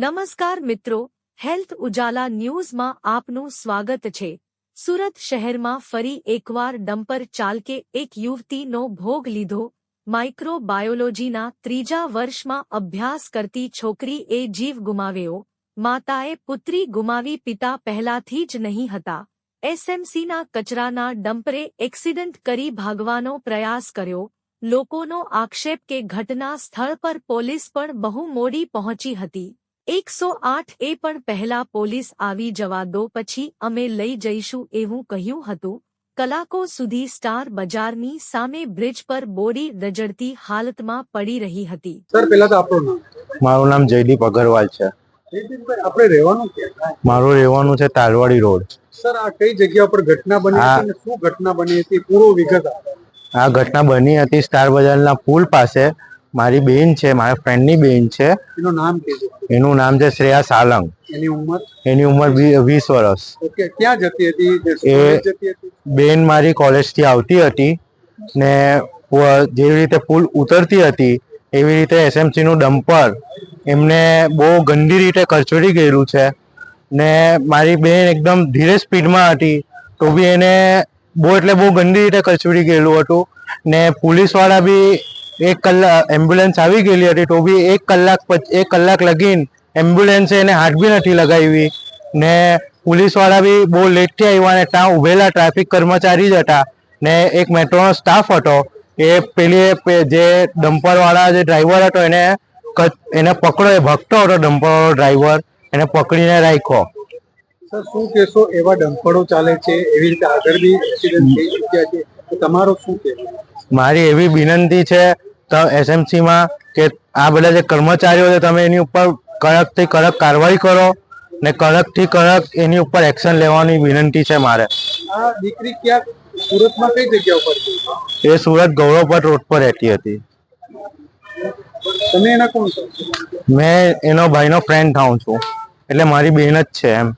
નમસ્કાર મિત્રો, હેલ્થ ઉજાલા ન્યૂઝમાં આપનું સ્વાગત છે. સુરત શહેરમાં ફરી એકવાર ડમ્પર ચાલકે એક યુવતીનો ભોગ લીધો. માઇક્રોબાયોલોજીના ત્રીજા વર્ષમાં અભ્યાસ કરતી છોકરીએ જીવ ગુમાવ્યો. માતાએ પુત્રી ગુમાવી પિતા પહેલાથી જ નહીં હતા. એસએમસીના કચરાના ડમ્પરે એક્સિડન્ટ કરી ભાગવાનો પ્રયાસ કર્યો. લોકોનો આક્ષેપ કે ઘટના સ્થળ પર પોલીસ પણ બહુ મોડી પહોંચી હતી. એકસો આઠ એ પણ પહેલા પોલીસ આવી જવા દો પછી અમે લઈ જઈશું એવું કહ્યું હતું. કલાકો સુધી સ્ટાર બજારની સામે બ્રિજ પર બોડી રજડતી હાલતમાં પડી રહી હતી. સર પહેલા તો આપણું નામ. મારું નામ જયદીપ અગરવાલ છે. આપણે રહેવાનું મારું રહેવાનું છે તાલવાડી રોડ. સર આ કઈ જગ્યા પર ઘટના બની હતી શું ઘટના બની હતી? પૂરો વિગત આ ઘટના બની હતી સ્ટાર બજારના પુલ પાસે. મારી બેન છે મારા ફ્રેન્ડની બેન છે. એનું નામ એનું નામ છે શ્રેયા સાલંગ. એની ઉંમર? એની ઉંમર વીસ વર્ષ. ઓકે ક્યાં જતી હતી? જે એ- બેન મારી કોલેજથી આવતી હતી ને જેવી રીતે પુલ ઉતરતી હતી એવી રીતે એસએમસી નું ડમ્પર એમને બહુ ગંદી રીતે કરચોડી ગયેલું છે ને મારી બેન એકદમ ધીરે સ્પીડમાં હતી તો બી એને બહુ એટલે બહુ ગંદી રીતે કરચોડી ગયેલું હતું ને પોલીસવાળા બી એક કલાક એમ્બ્યુલન્સ આવી ગયેલી હતી, તો બી એક કલાક પછી એક કલાક લગીન એમ્બ્યુલન્સે એને હાથ બી નથી લગાવી. ને પોલીસવાળા બી બહુ લેટથી આવ્યા ને ત્યાં ઉભેલા ટ્રાફિક કર્મચારી જ હતા. ને એક મેટ્રોનો સ્ટાફ હતો, એ પેલી જે ડમ્પરવાળા જે ડ્રાઈવર હતો એને એને પકડો એ ભગતો હતો ડમ્પરવાળો ડ્રાઈવર એને પકડીને રાખ્યો. સર શું કેસો એવા ડમ્પરો ચાલે છે? એવી રીતે આગળ બી એક્સિડન્ટ થઈ ચૂક્યા છે? તમારો શું મારી એવી વિનંતી છે તો એસએમસી માં કે આ બધા જે કર્મચારીઓ છે તમે એની ઉપર કડકથી કડક કાર્યવાહી કરો ને કડકથી કડક એની ઉપર એક્શન લેવાની વિનંતી છે મારે. આ દીકરી ક્યાં સુરતમાં કઈ જગ્યા ઉપર એ સુરત ગૌરવપટ રોડ પર રહેતી હતી. તમે એના કોણ છો? મેં એનો ભાઈનો ફ્રેન્ડ થાઉં છું. એટલે મારી બેન જ છે એમ.